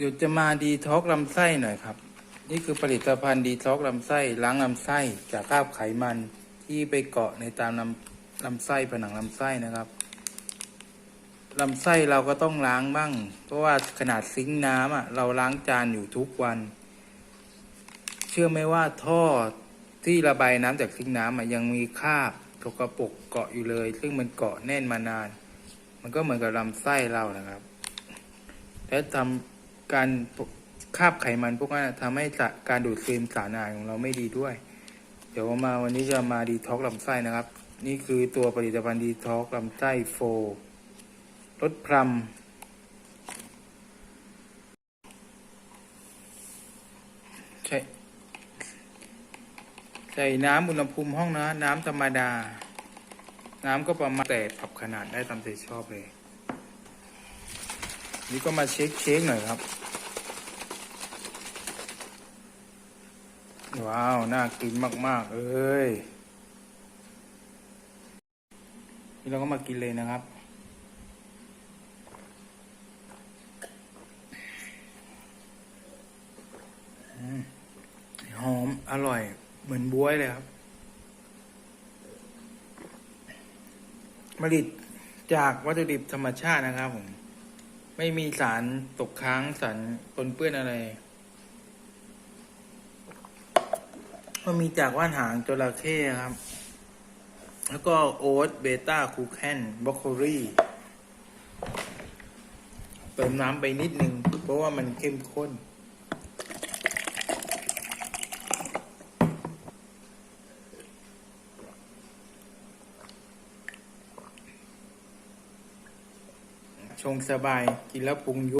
เดี๋ยวจะมาดีท็อกลำไส้หน่อยครับ นี่คือผลิตภัณฑ์ดีท็อกลำไส้ล้างลำไส้จากคราบไขมันที่ไปเกาะในตามลำลำไส้ผนังลำไส้นะครับลำไส้เราก็ต้องล้างบ้าง เพราะว่าขนาดซิงค์น้ำอะเราล้างจานอยู่ทุกวัน เชื่อไหมว่าท่อที่ระบายน้ำจากซิงค์น้ำอะยังมีคราบสกปรกเกาะอยู่เลย ซึ่งมันเกาะแน่นมานาน มันก็เหมือนกับลำไส้เรานะครับ และทำ การคาบไขมันพวกนั้นทำให้การดูดซึมสารอาหารของเราไม่ดีด้วย เดี๋ยวมาวันนี้จะมาดีท็อกลำไส้นะครับ นี่คือตัวผลิตภัณฑ์ดีท็อกลำไส้โฟลดพรมใช่ใส่น้ำอุณหภูมิห้องนะ น้ำธรรมดา น้ำก็ประมาณแต่ปรับขนาดได้ตามใจชอบเลย นี่ก็มาเช็คเช็คหน่อยครับ ว้าว น่ากินมาก ๆ เอ้ย นี่เราก็มากินเลยนะครับ หอม อร่อย เหมือนบ๊วยเลยครับผลิตจากวัตถุดิบธรรมชาตินะครับผม ไม่มีสารตกค้างสารปนเปื้อนอะไรก็มีจากว่านหางจระเข้ครับ แล้วก็โอ๊ตเบต้าคูแคนบรอกโคลีเติมน้ำไปนิดนึงเพราะว่ามันเข้มข้น ชงสบาย กินแล้วปรุงยุ